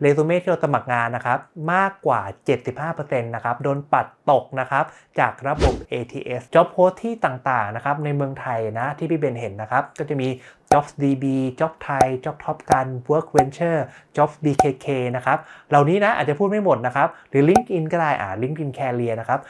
เรซูเม่ที่เราสมัครงานนะครับมากกว่า 75%นะครับโดนปัดตกนะครับจากระบบ ATS Job Post ที่ต่างๆนะครับในเมืองไทยนะที่พี่เบนเห็นนะครับก็จะมี Jobs DB Job Thai Job Top Gun Work Venture Jobs BKK นะครับเหล่านี้นะอาจจะพูดไม่หมดนะครับหรือ LinkedIn ก็ได้อ่า LinkedIn Career นะครับ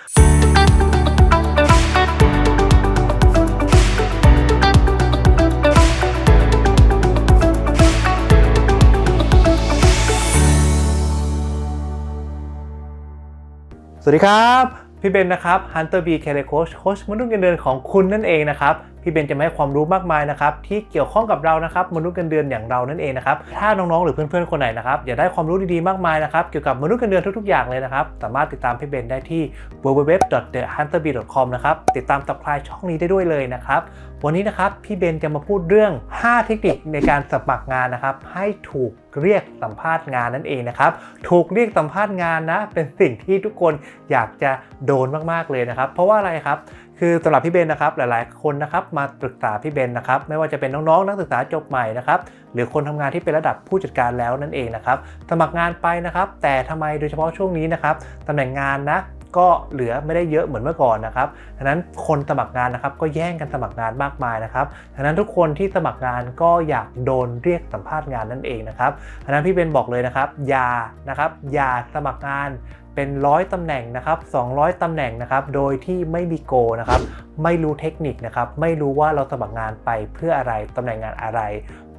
สวัสดีครับ พี่เบนนะครับ Hunter B Career Coach โค้ชมนุษย์เงินเดือนของคุณนั่นเองนะครับ พี่เบนจะมาให้ความรู้มากมายนะครับที่เกี่ยวข้องกับเรานะครับมนุษย์เงินเดือนอย่างเรานั่นเองนะครับถ้าน้องๆหรือเพื่อนๆคนไหนนะครับอยากได้ความรู้ดีๆมากมายนะครับเกี่ยวกับมนุษย์เงินเดือนทุกๆอย่างเลยนะครับสามารถติดตามพี่เบนได้ที่ www.thehunterbee.com นะครับติดตามตับคลายช่องนี้ได้ด้วยเลยนะครับวันนี้นะครับพี่เบนจะมาพูดเรื่อง 5 เทคนิคในการสมัครงานนะครับให้ถูกเรียกสัมภาษณ์งานนั่นเองนะครับ ถูกเรียกสัมภาษณ์งานนะ เป็นสิ่งที่ทุกคนอยากจะโดนมากๆเลยนะครับ เพราะว่าอะไรครับ คือสำหรับพี่เบนนะครับหลายๆ คนนะครับมาปรึกษาพี่เบนนะครับไม่ว่าจะเป็นน้องๆนักศึกษาจบใหม่นะครับหรือคนทำงานที่เป็นระดับผู้จัดการแล้วนั่นเองนะครับสมัครงานไปนะครับแต่ทำไมโดยเฉพาะช่วงนี้นะครับตำแหน่งงานนะก็เหลือไม่ได้เยอะเหมือนเมื่อก่อนนะครับดังนั้นคนสมัครงานนะครับก็แย่งกันสมัครงานมากมายนะครับดังนั้นทุกคนที่สมัครงานก็อยากโดนเรียกสัมภาษณ์งานนั่นเองนะครับดังนั้นพี่เบนบอกเลยนะครับอย่านะครับอย่าสมัครงาน เป็นร้อยตำแหน่งนะครับ 200 ตำแหน่งนะครับ โดยที่ไม่มีโกนะครับ ไม่รู้เทคนิคนะครับ ไม่รู้ว่าเราสมัครงานไปเพื่ออะไร ตำแหน่งงานอะไร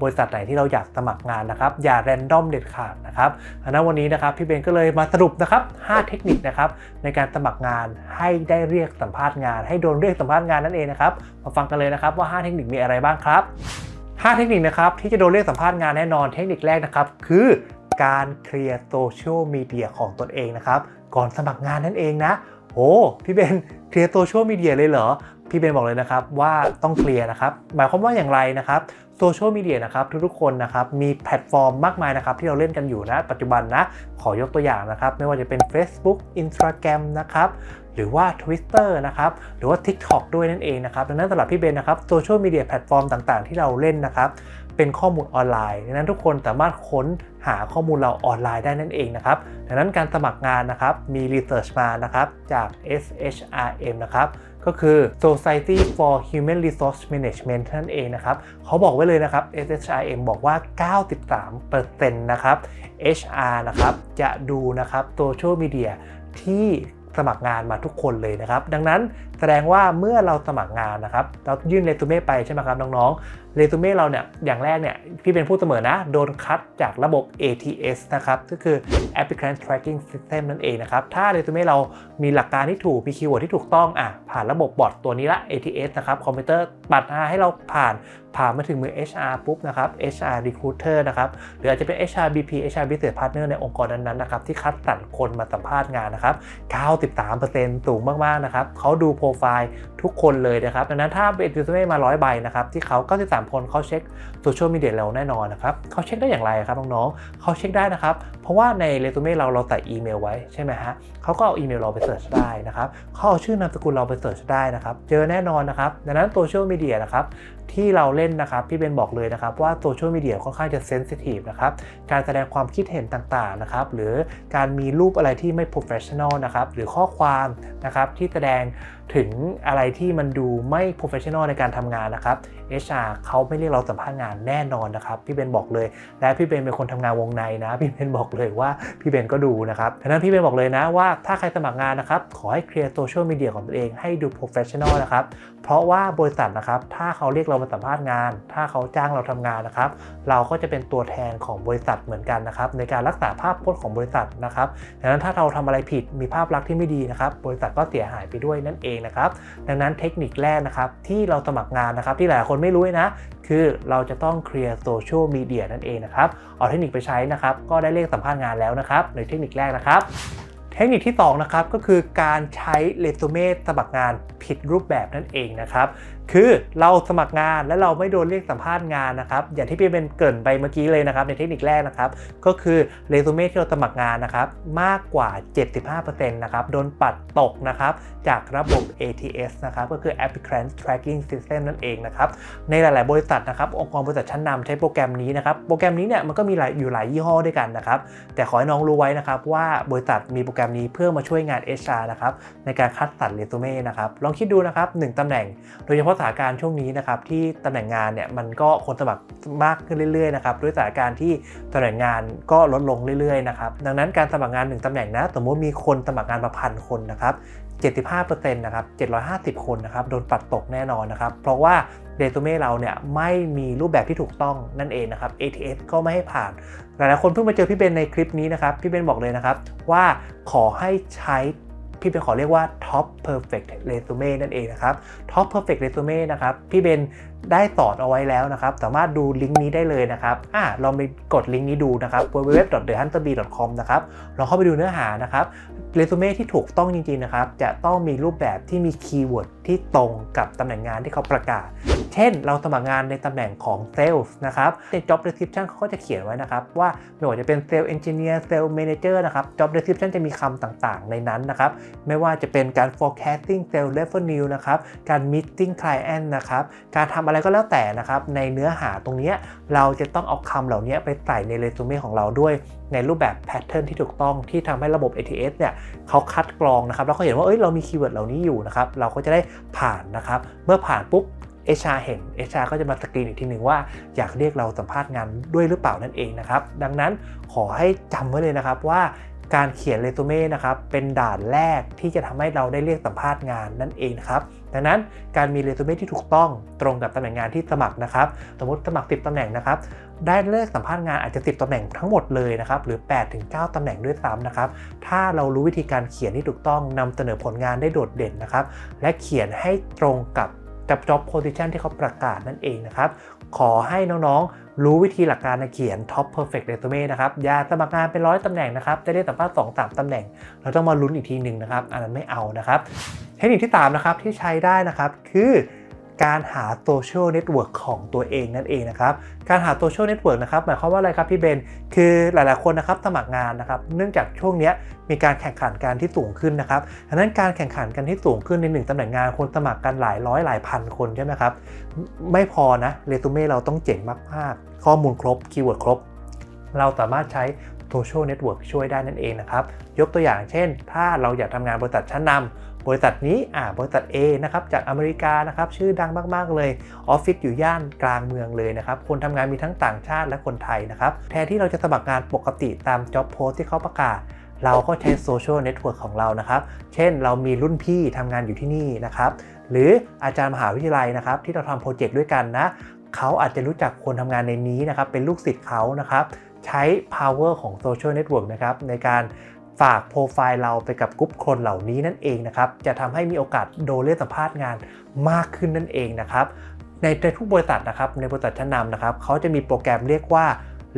บริษัทไหนที่เราอยากสมัครงานนะครับ อย่าแรนดอมเด็ดขาดนะครับอันนั้นวันนี้นะครับพี่เบนก็เลยมาสรุปนะครับ 5 เทคนิคนะครับในการสมัครงานให้ได้เรียกสัมภาษณ์งาน ให้โดนเรียกสัมภาษณ์งานนั่นเองนะครับ มาฟังกันเลยนะครับว่า 5 เทคนิคมีอะไรบ้างครับ5เทคนิคนะครับที่จะโดนเรียกสัมภาษณ์งานแน่นอนเทคนิคแรกนะครับคือ การเคลียร์โซเชียลมีเดียของตนเองนะครับ ก่อนสมัครงานนั่นเองนะโอ้พี่เบนเคลียร์โซเชียลมีเดียเลยเหรอ พี่เบนบอกเลยนะครับว่าต้องเคลียร์นะครับ หมายความว่าอย่างไรนะครับโซเชียลมีเดียนะครับทุกๆคนนะครับมีแพลตฟอร์มมากมายนะครับที่เราเล่นกันอยู่นะปัจจุบันนะ ขอยกตัวอย่างนะครับ ไม่ว่าจะเป็น Facebook Instagram นะครับ หรือว่า Twitter นะครับ หรือว่า TikTok ด้วยนั่นเองนะครับ ดังนั้นสำหรับพี่เบนนะครับโซเชียลมีเดียแพลตฟอร์มต่างๆ ที่เราเล่นนะครับเป็นข้อมูลออนไลน์ดังนั้นทุกคนสามารถค้นหาข้อมูลเราออนไลน์ได้นั่นเองนะครับดังนั้นการสมัครงานนะครับมีรีเสิร์ชมานะครับจาก SHRM นะครับก็คือ Society for Human Resource Management นั่นเองนะครับเขาบอกไว้เลยนะครับ SHRM บอกว่า 93%นะครับ HR นะครับจะดูนะครับโซเชียลมีเดียที่ สมัครงานมาทุกคนเลยนะครับ ดังนั้นแสดงว่าเมื่อเราสมัครงานนะครับ เรายื่นเรซูเม่ไปใช่ไหมครับน้องๆ เรซูเม่เราเนี่ยอย่างแรกเนี่ยพี่เป็นผู้เสมอนะ โดนคัดจากระบบ ATS นะครับก็คือ Applicant Tracking System นั่นเองนะครับ ถ้าเรซูเม่เรามีหลักการที่ถูกมีคีย์เวิร์ดที่ถูกต้องอะผ่านระบบบอทตัวนี้ละ ATS นะครับคอมพิวเตอร์ปัดให้เราผ่านผ่านมาถึงมือ HR ปุ๊บนะครับ HR Recruiter นะครับหรืออาจจะเป็น HR BP HR Business Partner ในองค์กรนั้นๆนะครับที่คัดสรรคนมาสัมภาษณ์งานนะครับ 93%สูงมากๆนะครับเขาดูโปรไฟล์ทุกคนเลยนะครับดังนั้นถ้าเป็นรีสูเม่มา 100 ใบนะครับที่เขา 93คนเขาเช็คโซเชียลมีเดียเราแน่นอนนะครับเขาเช็คได้อย่างไรครับน้องๆเขาเช็คได้นะครับ เพราะว่าในเรซูเม่เราเราใส่อีเมลไว้ใช่ไหมฮะเขาก็เอาอีเมลเราไปเสิร์ชได้นะครับเขาเอาชื่อนามสกุลเราไปเสิร์ชได้นะครับ เจอแน่นอนนะครับดังนั้นโซเชียลมีเดียนะครับที่เราเล่นนะครับพี่เบนบอกเลยนะครับว่าโซเชียลมีเดียค่อนข้างจะเซนซิทีฟนะครับการแสดงความคิดเห็นต่างๆนะครับหรือการมีรูปอะไรที่ไม่ professional นะครับหรือข้อความนะครับที่แสดง ถึงอะไรที่มันดูไม่ professional ในการทำงานนะครับ HR เขาไม่เรียกเราสัมภาษณ์งานแน่นอนนะครับ พี่เบนบอกเลย และพี่เบนเป็นคนทำงานวงในนะ พี่เบนบอกเลยว่าพี่เบนก็ดูนะครับดังนั้นพี่เบนบอกเลยนะว่าถ้าใครสมัครงานนะครับ ขอให้เคลียร์โซเชียลมีเดียของตัวเองให้ดู professional นะครับ เพราะว่าบริษัทนะครับ ถ้าเขาเรียกเรามาสัมภาษณ์งาน ถ้าเขาจ้างเราทำงานนะครับ เราก็จะเป็นตัวแทนของบริษัทเหมือนกันนะครับ ในการรักษาภาพพจน์ของบริษัทนะครับดังนั้นถ้าเราทำอะไรผิดมีภาพลักษณ์ที่ไม่ดีนะครับ บริษัทก็เสียหายไปด้วยนั่นเองนะครับดังนั้นเทคนิคแรกนะครับที่เราสมัครงานนะครับที่หลายคนไม่รู้นะ คือเราจะต้องเคลียร์โซเชียลมีเดียนั่นเองนะครับเอาเทคนิคไปใช้นะครับก็ได้เลขสัมภาษณ์งานแล้วนะครับในเทคนิคแรกนะครับเทคนิคที่2นะครับก็คือการใช้เรซูเม่สมัครงานผิดรูปแบบนั่นเองนะครับ คือเราสมัครงานและเราไม่โดนเรียกสัมภาษณ์งานนะครับ อย่างที่พี่เป็นเกินไปเมื่อกี้เลยนะครับในเทคนิคแรกนะครับ ก็คือเรซูเม่ที่เราสมัครงานนะครับมากกว่า 75%นะครับโดนปัดตกนะครับจากระบบ ATS นะครับก็คือ Applicant Tracking System นั่นเองนะครับในหลาย ๆ บริษัทนะครับองค์กรบริษัทชั้นนำใช้โปรแกรมนี้นะครับโปรแกรมนี้เนี่ยมันก็มีหลายอยู่หลายยี่ห้อด้วยกันนะครับแต่ขอให้น้องรู้ไว้นะครับว่าบริษัทมีโปรแกรมนี้เพื่อมาช่วยงาน HR นะครับในการคัดสรรเรซูเม่นะครับลองคิดดูนะครับหนึ่งตำแหน่งโดยเฉพาะสถานการณ์ช่วงนี้นะครับที่ตำแหน่งงานเนี่ยมันก็คนสมัครมากขึ้นเรื่อยๆนะครับด้วยสถานการณ์ที่ตำแหน่งงานก็ลดลงเรื่อยๆนะครับดังนั้นการสมัครงานหนึ่งตำแหน่งนะสมมติมีคนสมัครงานมาพันคนนะครับ75%นะครับ750 คนนะครับโดนปัดตกแน่นอนนะครับ เพราะว่าเรซูเม่เราเนี่ยไม่มีรูปแบบที่ถูกต้องนั่นเองนะครับ ATS ก็ไม่ให้ผ่าน หลายๆคนเพิ่งมาเจอพี่เบนในคลิปนี้นะครับ พี่เบนบอกเลยนะครับว่าขอให้ใช้ พี่เบนขอเรียกว่า top perfect resume นั่นเองนะครับ top perfect resume นะครับ พี่เบนได้สอนเอาไว้แล้วนะครับ สามารถดูลิงก์นี้ได้เลยนะครับอ่าลองไปกดลิงก์นี้ดูนะครับ www.thehunterbee.com นะครับลองเข้าไปดูเนื้อหานะครับเรซูเม่ที่ถูกต้องจริงๆนะครับ จะต้องมีรูปแบบที่มีคีย์เวิร์ดที่ตรงกับตำแหน่งงานที่เขาประกาศ เช่น เราสมัครงานในตำแหน่งของเซลล์นะครับใน job description เขาก็จะเขียนไว้นะครับ ว่าไม่ว่าจะเป็นเซลล์เอนจิเนียร์เซลล์แมนเจอร์นะครับ job description จะมีคำต่างๆ ในนั้นนะครับ ไม่ว่าจะเป็นการ forecasting sales revenue นะครับ การ meeting client นะครับ การทำอะไรก็แล้วแต่นะครับ ในเนื้อหาตรงนี้เราจะต้องเอาคำเหล่านี้ไปใส่ในเรซูเม่ของเราด้วยในรูปแบบแพทเทิร์นที่ถูกต้องที่ทำให้ระบบ ATS เนี่ยเขาคัดกรองนะครับแล้วเขาเห็นว่าเอ้ยเรามีคีย์เวิร์ดเหล่านี้อยู่นะครับ เราก็จะได้ผ่านนะครับ เมื่อผ่านปุ๊บ HR เห็น HR ก็จะมาสกรีนอีกทีหนึ่งว่าอยากเรียกเราสัมภาษณ์งานด้วยหรือเปล่านั่นเองนะครับ ดังนั้นขอให้จำไว้เลยนะครับว่าการเขียนเรซูเม่นะครับเป็นด่านแรกที่จะทำให้เราได้เรียกสัมภาษณ์งานนั่นเองครับดังนั้นการมีเรซูเม่ที่ถูกต้องตรงกับตำแหน่งงานที่สมัครนะครับสมมติสมัคร 10ตำแหน่งนะครับได้เลือกสัมภาษณ์งานอาจจะ 10ตำแหน่งทั้งหมดเลยนะครับหรือ 8-9ตำแหน่งด้วยซ้ำนะครับถ้าเรารู้วิธีการเขียนที่ถูกต้องนำเสนอผลงานได้โดดเด่นนะครับและเขียนให้ตรงกับ กับ job position ที่เขาประกาศนั่นเองนะครับ ขอให้น้องๆ รู้วิธีหลักการในเขียน top perfect resume นะครับ อย่าสมัครงานเป็นร้อยตำแหน่งนะครับ จะได้สัมภาษณ์สองสามตำแหน่ง เราต้องมาลุ้นอีกทีหนึ่งนะครับ อันนั้นไม่เอานะครับ เทคนิคที่3นะครับที่ใช้ได้นะครับคือ การหาโซเชียลเน็ตเวิร์กของตัวเองนั่นเองนะครับ การหาโซเชียลเน็ตเวิร์กนะครับหมายความว่าอะไรครับพี่เบน คือหลายๆคนนะครับสมัครงานนะครับ เนื่องจากช่วงนี้มีการแข่งขันกันที่สูงขึ้นนะครับดังนั้นการแข่งขันกันที่สูงขึ้นในหนึ่งตำแหน่งงานคนสมัครกันหลายร้อยหลายพันคนใช่ไหมครับ ไม่พอนะเรซูเม่เราต้องเจ๋งมากๆ ข้อมูลครบคีย์เวิร์ดครบ เราสามารถใช้โซเชียลเน็ตเวิร์กช่วยได้นั่นเองนะครับ ยกตัวอย่างเช่น ถ้าเราอยากทำงานบริษัทชั้นนำ บริษัทนี้อ่าบริษัท A นะครับจากอเมริกานะครับชื่อดังมากๆเลยออฟฟิศอยู่ย่านกลางเมืองเลยนะครับคนทำงานมีทั้งต่างชาติและคนไทยนะครับแทนที่เราจะสมัครงานปกติตามจ็อบโพสที่เขาประกาศเราก็ใช้โซเชียลเน็ตเวิร์กของเรานะครับ เช่นเรามีรุ่นพี่ทำงานอยู่ที่นี่นะครับ หรืออาจารย์มหาวิทยาลัยนะครับ ที่เราทำโปรเจกต์ด้วยกันนะ เขาอาจจะรู้จักคนทำงานในนี้นะครับ เป็นลูกศิษย์เขานะครับ ใช้ power ของโซเชียลเน็ตเวิร์กนะครับในการ ฝากโปรไฟล์เราไปกับกลุ่มคนเหล่านี้นั่นเองนะครับ จะทำให้มีโอกาสโดนเรียกสัมภาษณ์งานมากขึ้นนั่นเองนะครับในในทุกบริษัทนะครับ ในบริษัทชั้นนำนะครับเขาจะมีโปรแกรมเรียกว่า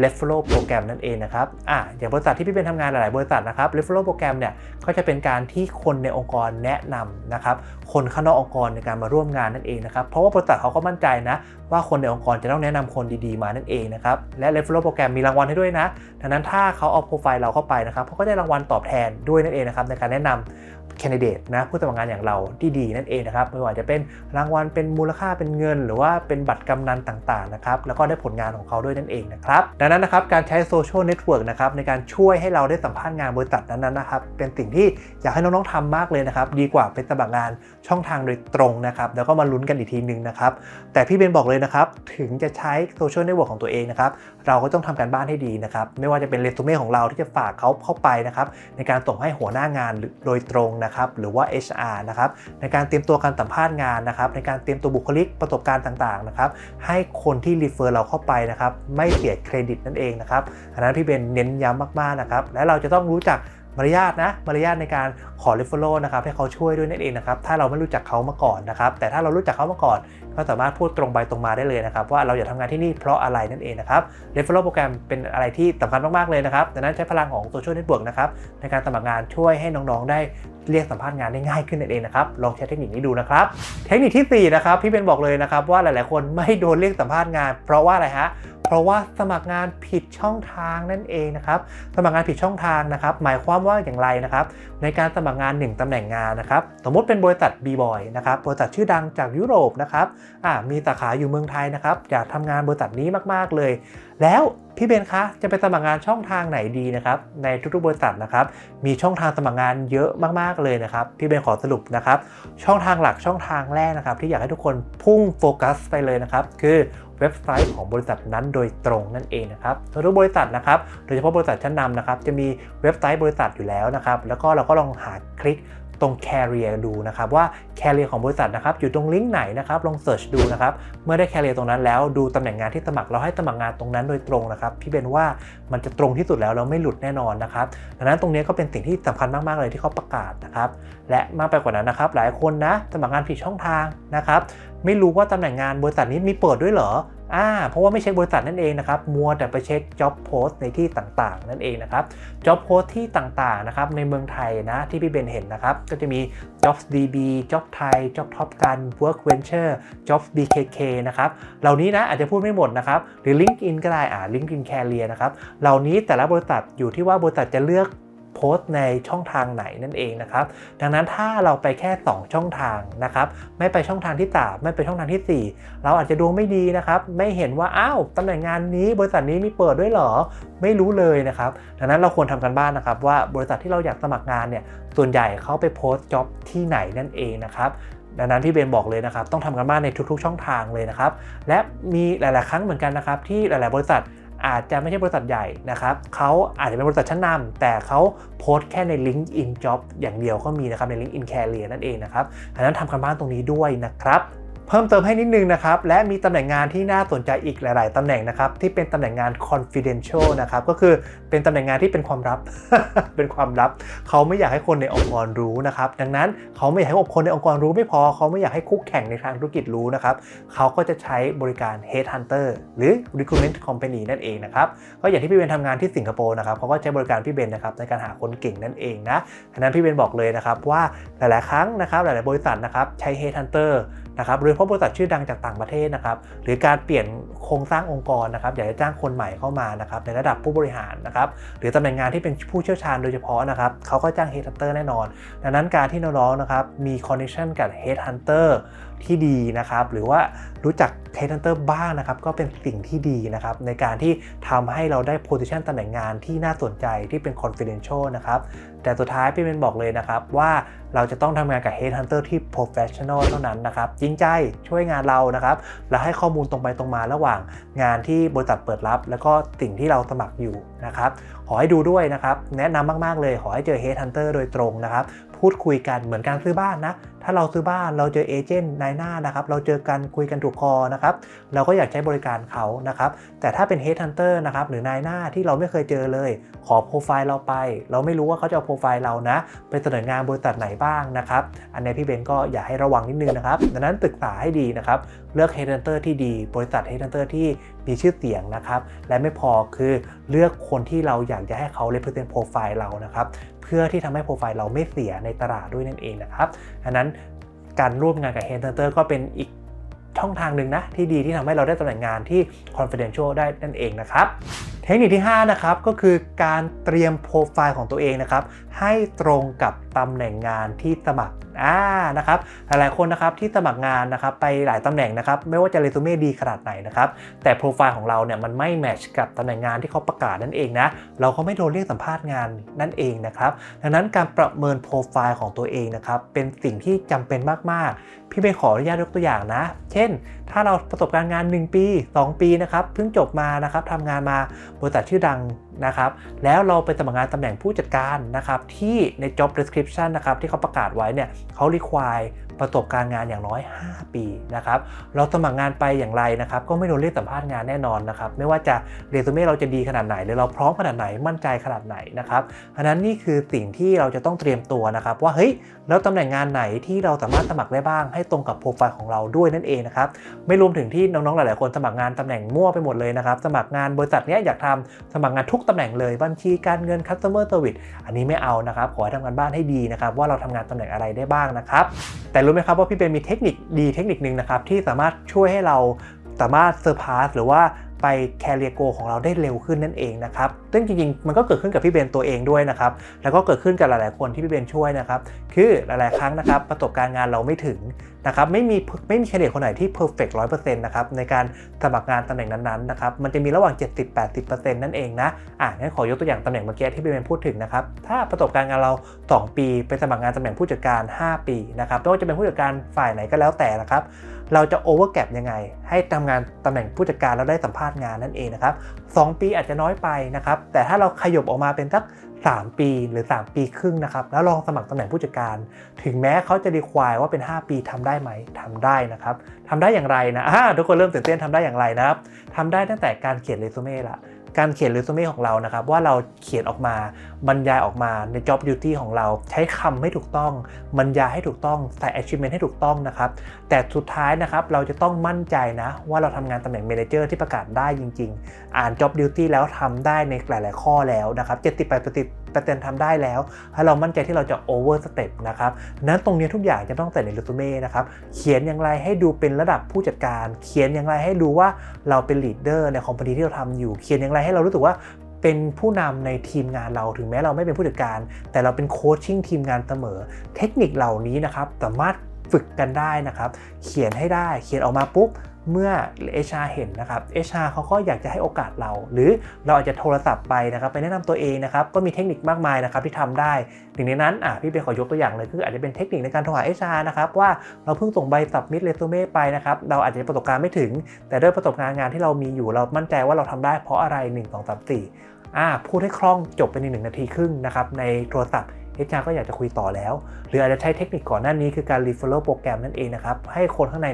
referral โปรแกรมนั่นเองนะครับอ่าอย่างบริษัทที่พี่เป็นทำงานหลาย ๆ บริษัทนะครับ referral โปรแกรมเนี่ยก็จะเป็นการที่คนในองค์กรแนะนำนะครับคนข้างนอกองค์กรในการมาร่วมงานนั่นเองนะครับเพราะว่าบริษัทเขาก็มั่นใจนะ ว่าคนในองค์กรจะต้องแนะนำคนดีๆมานั่นเองนะครับและ referral โปรแกรมมีรางวัลให้ด้วยนะดังนั้นถ้าเขาเอาโปรไฟล์เราเข้าไปนะครับเขาก็ได้รางวัลตอบแทนด้วยนั่นเองนะครับในการแนะนำ แคนดิเดตนะผู้สมัครงานอย่างเราที่ดีนั่นเองนะครับไม่ว่าจะเป็นรางวัลเป็นมูลค่าเป็นเงิน หรือว่าเป็นบัตรกำนันต่างๆนะครับแล้วก็ได้ผลงานของเขาด้วยนั่นเองนะครับดังนั้นนะครับการใช้โซเชียลเน็ตเวิร์กนะครับในการช่วยให้เราได้สัมภาษณ์งานบริษัทนั้นๆนะครับเป็นสิ่งที่อยากให้น้องๆทำมากเลยนะครับดีกว่าเป็นสมัครงานช่องทางโดยตรงนะครับแล้วก็มาลุ้นกันอีกทีนึงนะครับแต่พี่เบนบอกเลยนะครับถึงจะใช้โซเชียลเน็ตเวิร์กของตัวเองนะครับเราก็ต้องทำการบ้านให้ดีนะครับไม่ว่าจะเป็นเรซูเม่ของเราที่จะฝากเขาเข้าไปนะครับในการส่งให้หัวหน้างานโดยตรงนะครับหรือว่า HR นะครับในการเตรียมตัวการสัมภาษณ์งานนะครับในการเตรียมตัวบุคลิกประสบการณ์ต่างๆนะครับให้คนที่รีเฟอร์เราเข้าไปนะครับไม่เสียเครดิตนั่นเองนะครับอันนั้นพี่เบนเน้นย้ำมากๆนะครับและเราจะต้องรู้จักมารยาทนะมารยาทในการขอ referral นะครับให้เขาช่วยด้วยนั่นเองนะครับถ้าเราไม่รู้จักเขามาก่อนนะครับแต่ถ้าเรารู้จักเขามาก่อนก็สามารถพูดตรงไปตรงมาได้เลยนะครับว่าเราอยากทำงานที่นี่เพราะอะไรนั่นเองนะครับ referral โปรแกรมเป็นอะไรที่สำคัญมากๆเลยนะครับดังนั้นใช้พลังของ social network นะครับในการสมัครงานช่วยให้น้องๆได้ เรียกสัมภาษณ์งานได้ง่ายขึ้นนั่นเองนะครับลองใช้เทคนิคนี้ดูนะครับ เทคนิคที่4นะครับพี่เบนบอกเลยนะครับว่าหลาย ๆ คนไม่โดนเรียกสัมภาษณ์งาน เพราะว่าอะไรฮะเพราะว่าสมัครงานผิดช่องทางนั่นเองนะครับสมัครงานผิดช่องทางนะครับหมายความว่าอย่างไรนะครับในการสมัครงาน 1ตำแหน่งงานนะครับสมมติเป็นบริษัท b ีบอยนะครับบริษัทชื่อดังจากยุโรปนะครับมีสาขาอยู่เมืองไทยนะครับอยากทำงานบริษัทนี้มาก ๆ เลย แล้วพี่เบนคะจะไปสมัครงานช่องทางไหนดีนะครับในทุกๆบริษัทนะครับมีช่องทางสมัครงานเยอะมากๆเลยนะครับพี่เบนขอสรุปนะครับช่องทางหลักช่องทางแรกนะครับที่อยากให้ทุกคนพุ่งโฟกัสไปเลยนะครับคือเว็บไซต์ของบริษัทนั้นโดยตรงนั่นเองนะครับทุกบริษัทนะครับโดยเฉพาะบริษัทชั้นนำนะครับจะมีเว็บไซต์บริษัทอยู่แล้วนะครับแล้วก็เราก็ลองหาคลิก ตรง Career ดูนะครับว่า Career ของบริษัทนะครับอยู่ตรงลิงก์ไหนนะครับลองเสิร์ชดูนะครับเมื่อได้ Career ตรงนั้นแล้วดูตำแหน่งงานที่สมัครเราให้สมัครงานตรงนั้นโดยตรงนะครับพี่เบนว่ามันจะตรงที่สุดแล้วเราไม่หลุดแน่นอนนะครับดังนั้นตรงนี้ก็เป็นสิ่งที่สำคัญมากๆเลยที่เขาประกาศนะครับและมากไปกว่านั้นนะครับหลายคนนะสมัครงานผิดช่องทางนะครับไม่รู้ว่าตำแหน่งงานบริษัทนี้มีเปิดด้วยเหรอ อ่าเพราะว่าไม่เช็คบริษัทนั่นเองนะครับมัวแต่ไปเช็ค job post ในที่ต่างๆ นั่นเองนะครับ job post ที่ต่างๆนะครับในเมืองไทยนะที่พี่เบนเห็นนะครับ ก็จะมี jobs db job thai job top gun work venture jobs bkk นะครับเหล่านี้นะอาจจะพูดไม่หมดนะครับ หรือ linkedin ก็ได้อ่า linkedin career นะครับเหล่านี้แต่ละบริษัทอยู่ที่ว่าบริษัทจะเลือก โพสต์ในช่องทางไหนนั่นเองนะครับ ดังนั้นถ้าเราไปแค่ 2 ช่องทางนะครับ ไม่ไปช่องทางที่3ไม่ไปช่องทางที่ 4 เราอาจจะดวงไม่ดีนะครับ ไม่เห็นว่าอ้าวตำแหน่งงานนี้ บริษัทนี้มีเปิดด้วยเหรอ ไม่รู้เลยนะครับ ดังนั้นเราควรทำกันบ้านนะครับ ว่าบริษัทที่เราอยากสมัครงานเนี่ย ส่วนใหญ่เขาไปโพสต์จ็อบที่ไหนนั่นเองนะครับดังนั้นพี่เบนบอกเลยนะครับ ต้องทำกันบ้านในทุกๆ ช่องทางเลยนะครับ และมีหลาย ๆ ครั้งเหมือนกันนะครับ ที่หลาย ๆ บริษัท อาจจะไม่ใช่บริษัทใหญ่นะครับเขาอาจจะเป็นบริษัทชั้นนำแต่เขาโพสต์แค่ใน LinkedIn Job อย่างเดียวก็มีนะครับใน LinkedIn Career นั่นเองนะครับดังนั้นทำกันบ้านตรงนี้ด้วยนะครับ เพิ่มเติมให้นิดนึงนะครับ และมีตำแหน่งงานที่น่าสนใจอีกหลาย ๆ ตำแหน่งนะครับ ที่เป็นตำแหน่งงาน confidential นะครับ ก็คือเป็นตำแหน่งงานที่เป็นความลับ เป็นความลับ เขาไม่อยากให้คนในองค์กรรู้นะครับ ดังนั้นเขาไม่อยากให้คนในองค์กรรู้ไม่พอ เขาไม่อยากให้คู่แข่งในทางธุรกิจรู้นะครับ เขาก็จะใช้บริการ headhunter หรือ recruitment company นั่นเองนะครับ ก็อย่างที่พี่เบนทำงานที่สิงคโปร์นะครับ เขาก็ใช้บริการพี่เบนนะครับในการหาคนเก่งนั่นเองนะดังนั้นพี่เบนบอกเลยนะครับว่าหลาย ๆ ครั้งนะครับ หลาย ๆ บริษัทนะครับใช้ headhunter นะครับโดยเฉพาะบริษัทชื่อดังจากต่างประเทศนะครับหรือการเปลี่ยนโครงสร้างองค์กรนะครับอยากจะจ้างคนใหม่เข้ามานะครับในระดับผู้บริหารนะครับหรือตำแหน่งงานที่เป็นผู้เชี่ยวชาญโดยเฉพาะนะครับเขาก็จ้าง Headhunter แน่นอน ดังนั้นการที่น้องๆนะครับมี connection กับ Headhunter ที่ดีนะครับหรือว่ารู้จัก Headhunter บ้างนะครับก็เป็นสิ่งที่ดีนะครับในการที่ทำให้เราได้ position ตำแหน่งงานที่น่าสนใจที่เป็น confidential นะครับแต่สุดท้ายพี่เบนบอกเลยนะครับว่าเราจะต้องทำงานกับ Headhunter ที่ professional เท่านั้นนะครับ จริงใจช่วยงานเรานะครับ และให้ข้อมูลตรงไปตรงมาระหว่างงานที่บริษัทเปิดรับ แล้วก็สิ่งที่เราสมัครอยู่นะครับ ขอให้ดูด้วยนะครับ แนะนำมาก ๆ เลย ขอให้เจอ Headhunter โดยตรงนะครับ พูดคุยกันเหมือนการซื้อบ้านนะ ถ้าเราซื้อบ้านเราเจอเอเจนต์นายหน้านะครับ เราเจอกันคุยกันถูกคอนะครับ เราก็อยากใช้บริการเขานะครับ แต่ถ้าเป็น Headhunter นะครับหรือนายหน้าที่เราไม่เคยเจอเลย ขอโปรไฟล์เราไป เราไม่รู้ว่าเขาจะเอาโปรไฟล์เรานะไปเสนองานบริษัทไหนบ้างนะครับ อันนี้พี่เบนก็อยากให้ระวังนิดนึงนะครับ ดังนั้นศึกษาให้ดีนะครับ เลือก Headhunter ที่ดี บริษัท Headhunter ที่มีชื่อเสียงนะครับ และไม่พอคือเลือกคนที่เราอยากจะให้เขา represent โปรไฟล์เรานะครับ เพื่อที่ทำให้โปรไฟล์เราไม่เสียในตลาดด้วยนั่นเองนะครับดังนั้น การร่วมงานกับ Headhunter ก็เป็นอีกช่องทางหนึ่งนะ ที่ดีที่ทำให้เราได้ตำแหน่งงานที่ confidential ได้นั่นเองนะครับ เทคนิคที่ 5 นะครับ ก็คือการเตรียมโปรไฟล์ของตัวเองนะครับ ให้ตรงกับ ตำแหน่งงานที่สมัครอ่านะครับหลายๆคนนะครับที่สมัครงานนะครับไปหลายตำแหน่งนะครับไม่ว่าจะเรซูเม่ดีขนาดไหนนะครับแต่โปรไฟล์ของเราเนี่ยมันไม่แมทช์กับตำแหน่งงานที่เขาประกาศนั่นเองนะเราก็ไม่โดนเรียกสัมภาษณ์งานนั่นเองนะครับดังนั้นการประเมินโปรไฟล์ของตัวเองนะครับเป็นสิ่งที่จำเป็นมากๆ พี่เบนขออนุญาตยกตัวอย่างนะ เช่น ถ้าเราประสบการณ์งาน 1 ปี 2 ปีนะครับเพิ่งจบมานะครับทำงานมาบริษัทชื่อดังนะครับแล้วเราไปสมัครงานตำแหน่งผู้จัดการนะครับที่ใน job description นะครับที่เขาประกาศไว้เนี่ยเขา require ประสบการณ์งานอย่างน้อย 5 ปีนะครับเราสมัครงานไปอย่างไรนะครับก็ไม่โดนเรียกสัมภาษณ์งานแน่นอนนะครับไม่ว่าจะเรซูเม่เราจะดีขนาดไหนหรือเราพร้อมขนาดไหนมั่นใจขนาดไหนนะครับอันนั้นนี่คือสิ่งที่เราจะต้องเตรียมตัวนะครับว่าเฮ้ยแล้วตำแหน่งงานไหนที่เราสามารถสมัครได้บ้าง ให้ตรงกับโปรไฟล์ของเราด้วยนั่นเองนะครับไม่รวมถึงที่น้องๆหลายๆคนสมัครงานตำแหน่งมั่วไปหมดเลยนะครับสมัครงานบริษัทเนี้ยอยากทำสมัครงานทุกตำแหน่งเลยบัญชีการเงิน customer service อันนี้ไม่เอานะครับขอให้ทำงานบ้านให้ดีนะครับว่าเราทำงานตำแหน่งอะไรได้บ้างนะครับแต่รู้ไหมครับว่าพี่เบนมีเทคนิคดีเทคนิคหนึ่งนะครับที่สามารถช่วยให้เราสามารถเซอร์พาสหรือว่า ไปแคเรียโกของเราได้เร็วขึ้นนั่นเองนะครับซึ่งจริงๆ มันก็เกิดขึ้นกับพี่เบนตัวเองด้วยนะครับ แล้วก็เกิดขึ้นกับหลายๆคนที่พี่เบนช่วยนะครับ คือหลายๆครั้งนะครับประสบการณ์งานเราไม่ถึงนะครับ ไม่มีไม่มีแคนดิเดตคนไหนที่เพอร์เฟกต์ร้อยเปอร์เซ็นต์นะครับในการสมัครงานตำแหน่งนั้นๆนะครับ มันจะมีระหว่าง 70-80%นั่นเองนะ อะงั้นขอยกตัวอย่างตำแหน่งเมื่อกี้ที่พี่เบนพูดถึงนะครับ ถ้าประสบการณ์งานเรา 2 ปีไปสมัครงานตำแหน่งผู้จัดการ 5 ปีนะครับไม่ว่าจะเป็นผู้จัดการฝ่ายไหนก็แล้วแต่นะครับ เราจะโอเวอร์แกรยังไง ให้ทำงานตำแหน่งผู้จัดการแล้วได้สัมภาษณ์งานนั่นเองนะครับ2ปีอาจจะน้อยไปนะครับ แต่ถ้าเราขยบออกมาเป็นสัก 3 ปีหรือ 3 ปีครึ่งนะครับ แล้วลองสมัครตำแหน่งผู้จัดการ ถึงแม้เขาจะรีควายว่าเป็น 5 ปีทำได้ไหมทำได้นะครับทำได้อย่างไรนะทุกคนเริ่มตื่นเต้นทำได้อย่างไรนะครับทำได้ตั้งแต่การเขียนเรซูเม่ละ การเขียนเรซูเม่ของเรานะครับ ว่าเราเขียนออกมาบรรยายออกมาใน job duty ของเรา ใช้คำให้ถูกต้อง บรรยายให้ถูกต้องใส่ achievement ให้ถูกต้องนะครับ แต่สุดท้ายนะครับเราจะต้องมั่นใจนะว่าเราทำงานตำแหน่ง manager ที่ประกาศได้จริง ๆ อ่าน job duty แล้วทำได้ในหลาย ๆ ข้อแล้วนะครับ78% ประเด็นทำได้แล้วให้เรามั่นใจที่เราจะ over step นะครับนั้นตรงนี้ทุกอย่างจะต้องใส่ในเรซูเม่นะครับ เขียนอย่างไรให้ดูเป็นระดับผู้จัดการ เขียนอย่างไรให้ดูว่าเราเป็น leader ในคอมพานีที่เราทำอยู่ เขียนอย่างไรให้เรารู้สึกว่าเป็นผู้นำในทีมงานเราถึงแม้เราไม่เป็นผู้จัดการ แต่เราเป็นโคชชิ่งทีมงานเสมอ เทคนิคเหล่านี้นะครับสามารถฝึกกันได้นะครับ เขียนให้ได้ เขียนออกมาปุ๊บ เมื่อ HR เห็นนะครับ HR เขาก็อยากจะให้โอกาสเรา หรือเราอาจจะโทรศัพท์ไปนะครับไปแนะนำตัวเองนะครับก็มีเทคนิคมากมายนะครับที่ทำได้หนึ่งในนั้นอะพี่เป็นขอยกตัวอย่างเลยคืออาจจะเป็นเทคนิคในการโทรหา HR นะครับว่าเราเพิ่งส่งใบสับมิดเรซูเม่ไปนะครับเราอาจจะประสบการณ์ไม่ถึง แต่ด้วยประสบการณ์งานที่เรามีอยู่เรามั่นใจว่าเราทำได้เพราะอะไร 1 2 3 4อ่าพูดให้คล่องจบไปในหนึ่งนาทีครึ่งนะครับในโทรศัพท์ HR ก็อยากจะคุยต่อแล้ว หรืออาจจะใช้เทคนิคก่อนหน้านี้คือการ referral โปรแกรมนั่นเองนะครับ ให้คนข้างใน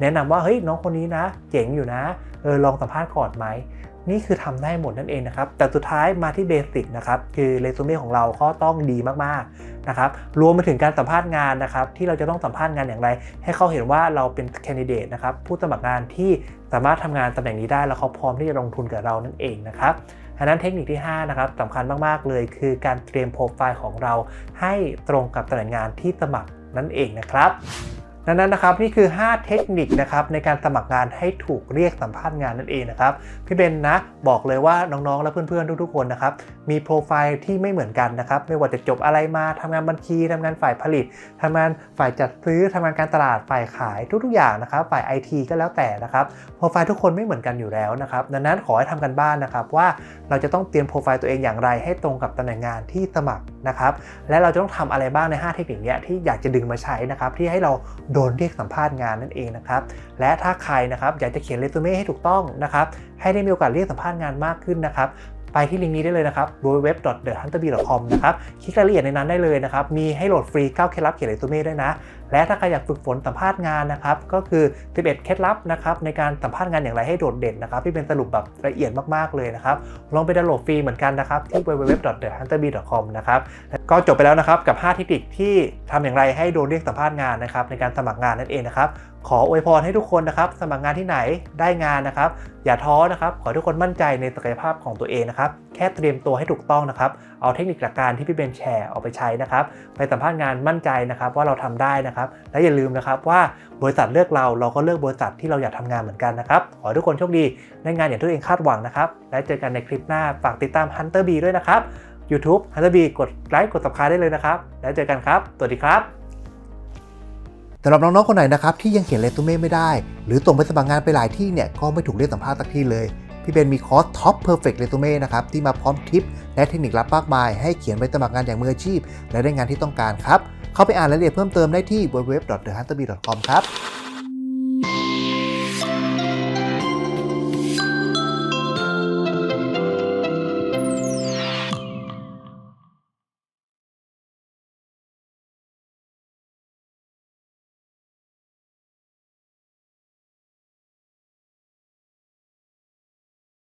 แนะนำว่าเฮ้ยน้องคนนี้นะ เจ๋งอยู่นะเออลองสัมภาษณ์ก่อนไหมนี่คือทำได้หมดนั่นเองนะครับ แต่สุดท้ายมาที่เบสิกนะครับคือเรซูเม่ของเราก็ต้องดีมากๆนะครับรวมไปถึงการสัมภาษณ์งานนะครับที่เราจะต้องสัมภาษณ์งานอย่างไร ให้เขาเห็นว่าเราเป็นแคนดิเดตนะครับผู้สมัครงานที่สามารถทำงานตำแหน่งนี้ได้แล้วเขาพร้อมที่จะลงทุนกับเรานั่นเองนะครับ อันนั้นเทคนิคที่5นะครับสำคัญมากๆเลยคือการเตรียมโปรไฟล์ของเราให้ตรงกับตำแหน่งงานที่สมัครนั่นเองนะครับ ดังนั้นนะครับนี่คือ 5 เทคนิคนะครับในการสมัครงานให้ถูกเรียกสัมภาษณ์งานนั่นเองนะครับพี่เบนนะบอกเลยว่าน้องๆและเพื่อนๆทุกๆคนนะครับมีโปรไฟล์ที่ไม่เหมือนกันนะครับไม่ว่าจะจบอะไรมาทำงานบัญชีทำงานฝ่ายผลิตทำงานฝ่ายจัดซื้อทำงานการตลาดฝ่ายขายทุกๆอย่างนะครับฝ่าย IT ก็แล้วแต่นะครับโปรไฟล์ทุกคนไม่เหมือนกันอยู่แล้วนะครับดังนั้นขอให้ทำกันบ้านนะครับว่าเราจะต้องเตรียมโปรไฟล์ตัวเองอย่างไร ให้ตรงกับตำแหน่งงานที่สมัครนะครับและเราจะต้องทำอะไรบ้างใน 5 เทคนิคนี้ที่อยากจะดึงมาใช้นะครับที่ให้เราโดนเรียกสัมภาษณ์งานนั่นเองนะครับ และถ้าใครนะครับอยากจะเขียนเรซูเม่ให้ถูกต้องนะครับ ให้ได้มีโอกาสเรียกสัมภาษณ์งานมากขึ้นนะครับไปที่ลิงก์นี้ได้เลยนะครับ www.thehunterbee.com นะครับ คลิกรายละเอียดในนั้นได้เลยนะครับ มีให้โหลดฟรี 9 เคล็ดลับเขียนเรซูเม่ด้วยนะ และถ้าใครอยากฝึกฝนสัมภาษณ์งานนะครับก็คือ 11 เคล็ดลับนะครับในการสัมภาษณ์งานอย่างไรให้โดดเด่นนะครับที่เป็นสรุปแบบละเอียดมากๆเลยนะครับลองไปดาวน์โหลดฟรีเหมือนกันนะครับที่ www.thehunterbee.com นะครับก็จบไปแล้วนะครับกับ 5 เทคนิคที่ทำอย่างไรให้โดนเรียกสัมภาษณ์งานนะครับในการสมัครงานนั่นเองนะครับขออวยพรให้ทุกคนนะครับสมัครงานที่ไหนได้งานนะครับ อย่าท้อนะครับ ขอทุกคนมั่นใจในศักยภาพของตัวเองนะครับ แค่เตรียมตัวให้ถูกต้องนะครับเอาเทคนิคหลักการที่พี่เบนแชร์เอาไปใช้นะครับ ไปสัมภาษณ์งานมั่นใจนะครับว่าเราทำได้นะครับ และอย่าลืมนะครับว่าบริษัทเลือกเราเราก็เลือกบริษัทที่เราอยากทำงานเหมือนกันนะครับ ขอให้ทุกคนโชคดีได้งานอย่างที่ตัวเองคาดหวังนะครับ และเจอกันในคลิปหน้าฝากติดตาม Hunter B ด้วยนะครับ YouTube Hunter B กดไลค์กด subscribe ได้เลยนะครับ แล้วเจอกันครับสวัสดีครับสำหรับน้องๆคนไหนนะครับที่ยังเขียนเรซูเม่ไม่ได้ หรือส่งไปสมัครงานไปหลายที่เนี่ยก็ไม่ถูกเรียกสัมภาษณ์สักที่เลย พี่เบนมีคอร์สท็อปเพอร์เฟกต์เรซูเม่นะครับที่มาพร้อมทิป และเทคนิคลับมากมาย ให้เขียนใบสมัครงานอย่างมืออาชีพ และได้งานที่ต้องการครับ เข้าไปอ่านรายละเอียดเพิ่มเติมได้ที่ www.thehunterbee.com ครับ